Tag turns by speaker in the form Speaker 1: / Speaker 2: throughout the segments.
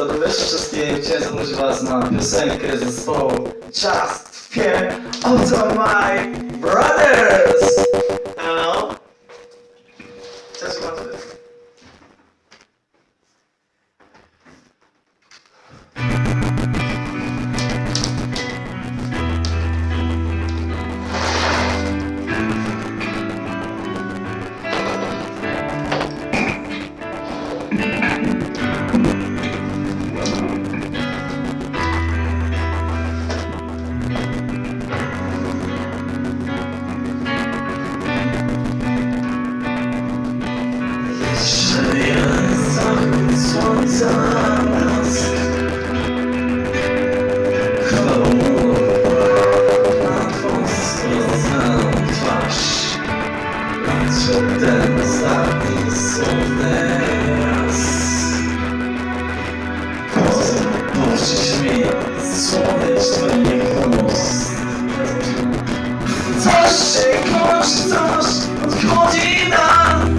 Speaker 1: Dobry wieczór wszystkim. Chciałem zaprosić was na piosenkę zespołu Just Fear of My Brothers. Puścić mi słonecz twoich ust Coś się kończy, coś odchodzi nam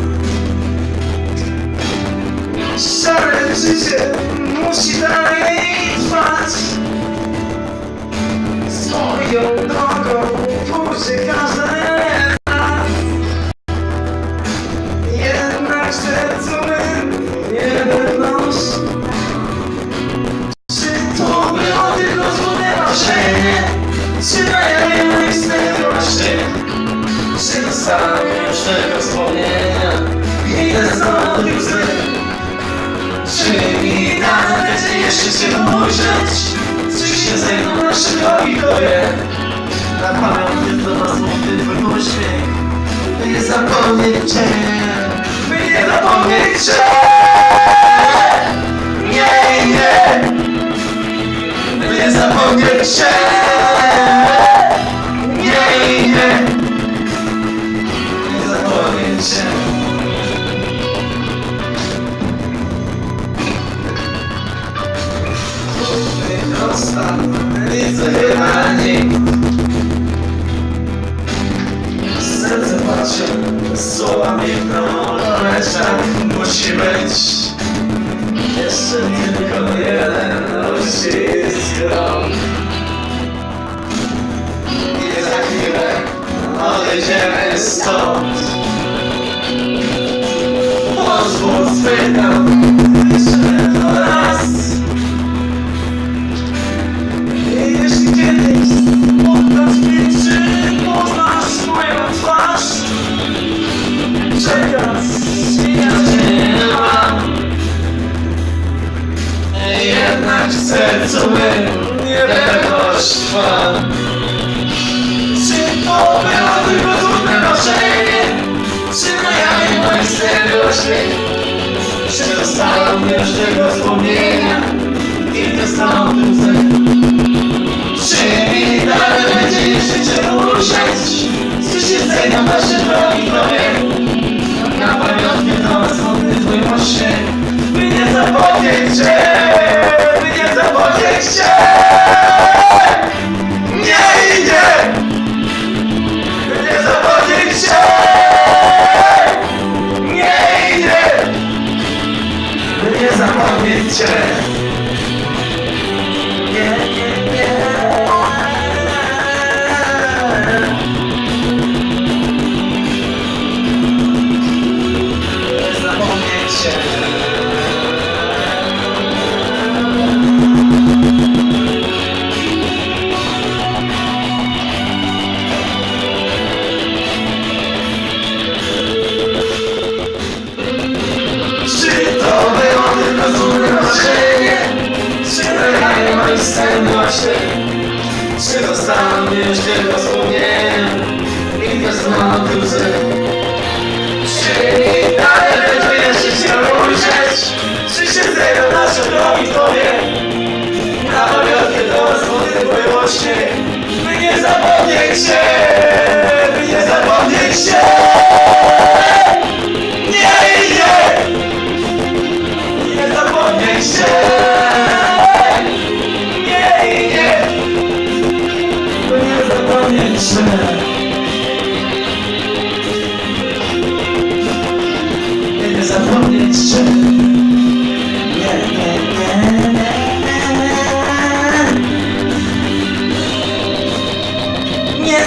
Speaker 1: Szare życie musi dalej trwać Swoją drogą pójdzie każda tego wspomnienia Idę znowu łzy czy mi będzie jeszcze się ujrzeć? Czy się zejdą nasze drogi, kto wie? Na pamiątkę dla nas młody twój uśmiech By nie zapomnieć Cię By nie zapomnieć Cię Nie, nie By nie zapomnieć Cię zapomnieć Cię Widzę chyba nikt Serce patrzę, słowa milkną Lecz tak musi być Jeszcze tylko jeden uścisk rąk I za chwilę. Odejdziemy stąd spytam jeszcze raz jeśli kiedyś oddasz mnie, czy poznasz moją twarz? Czekać, ja nie mam Jednak w sercu mym niepewność trwa Czy to było tylko trudne? Czy na jawie moich serdecznie? Już tego wspomnienia? I dostałem łzy czy zapomnieć sen właśnie? Czy już tylko wspomnienia? I bez Czy mi dalej będzie się ujrzeć? Czy się zejdą nasze drogi tobie? Na pamiątkę do was wody uśmiech By nie zapomnieć się By nie zapomnieć się Nie zapomnieć się Nie, nie, Nie